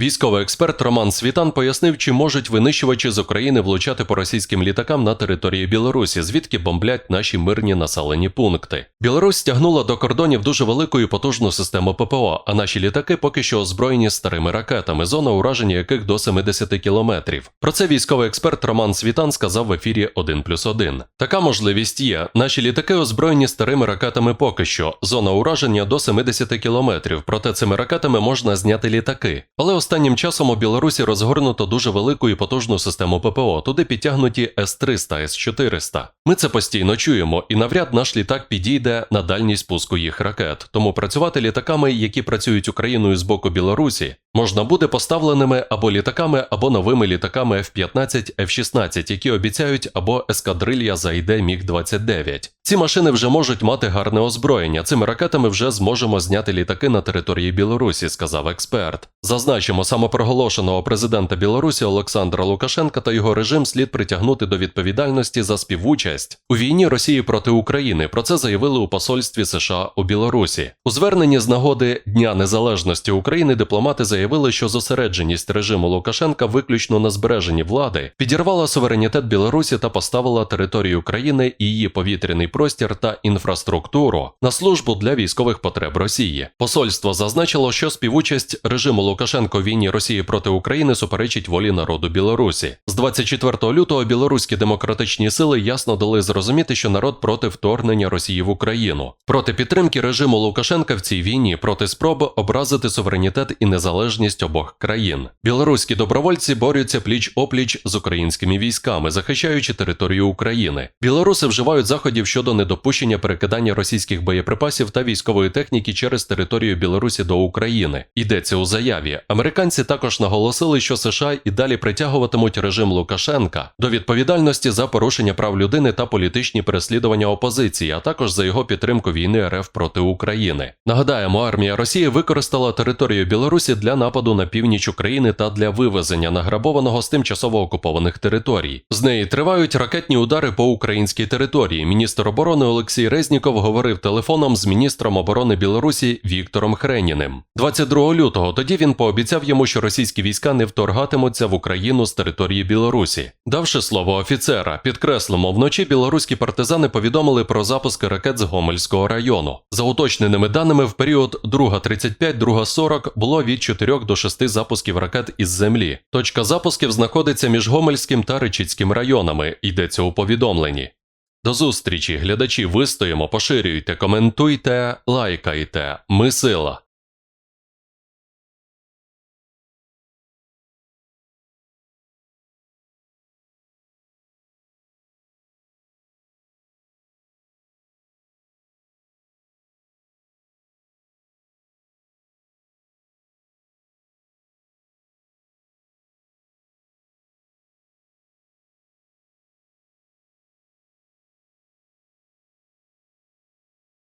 Військовий експерт Роман Світан пояснив, чи можуть винищувачі з України влучати по російським літакам на території Білорусі, звідки бомблять наші мирні населені пункти. Білорусь стягнула до кордонів дуже велику і потужну систему ППО, а наші літаки поки що озброєні старими ракетами, зона ураження яких до 70 кілометрів. Про це військовий експерт Роман Світан сказав в ефірі 1+,1. Така можливість є. Наші літаки озброєні старими ракетами поки що. Зона ураження до 70 кілометрів. Проте цими ракетами можна зняти літаки. Але останнім часом у Білорусі розгорнуто дуже велику і потужну систему ППО. Туди підтягнуті С-300, С-400. Ми це постійно чуємо, і навряд наш літак підійде на дальність спуску їх ракет. Тому працювати літаками, які працюють Україною з боку Білорусі, можна буде поставленими або літаками, або новими літаками F-15, F-16, які обіцяють або ескадрилья зайде Міг-29. Ці машини вже можуть мати гарне озброєння. Цими ракетами вже зможемо зняти літаки на території Білорусі, сказав експерт. Зазначимо, самопроголошеного президента Білорусі Олександра Лукашенка та його режим слід притягнути до відповідальності за співучасть у війні Росії проти України. Про це заявили у посольстві США у Білорусі. У зверненні з нагоди Дня Незалежності України дипломати заявили, що зосередженість режиму Лукашенка виключно на збереженні влади підірвала суверенітет Білорусі та поставила територію країни і її повітряний простір та інфраструктуру на службу для військових потреб Росії. Посольство зазначило, що співучасть режиму Лукашенко в війні Росії проти України суперечить волі народу Білорусі. З 24 лютого білоруські демократичні сили ясно дали зрозуміти, що народ проти вторгнення Росії в Україну, проти підтримки режиму Лукашенка в цій війні, проти спроби образити суверенітет і незалежність обох країн. Білоруські добровольці борються пліч опліч з українськими військами, захищаючи територію України. Білоруси вживають заходів щодо недопущення перекидання російських боєприпасів та військової техніки через територію Білорусі до України. Йдеться у заяві. Американці також наголосили, що США і далі притягуватимуть режим Лукашенка до відповідальності за порушення прав людини та політичні переслідування опозиції, а також за його підтримку війни РФ проти України. Нагадаємо, армія Росії використала територію Білорусі для нападу на північ України та для вивезення награбованого з тимчасово окупованих територій. З неї тривають ракетні удари по українській території. Міністр оборони Олексій Резніков говорив телефоном з міністром оборони Білорусі Віктором Хреніним. 22 лютого тоді він пообіцяв йому, що російські війська не вторгатимуться в Україну з території Білорусі. Давши слово офіцера, підкреслимо, вночі білоруські партизани повідомили про запуски ракет з Гомельського району. За уточненими даними, в період 2.35, 2.40 було від 4 до 6 запусків ракет із землі. Точка запусків знаходиться між Гомельським та Речицьким районами, йдеться у повідомленні. До зустрічі, глядачі, вистоїмо, поширюйте, коментуйте, лайкайте. Ми сила.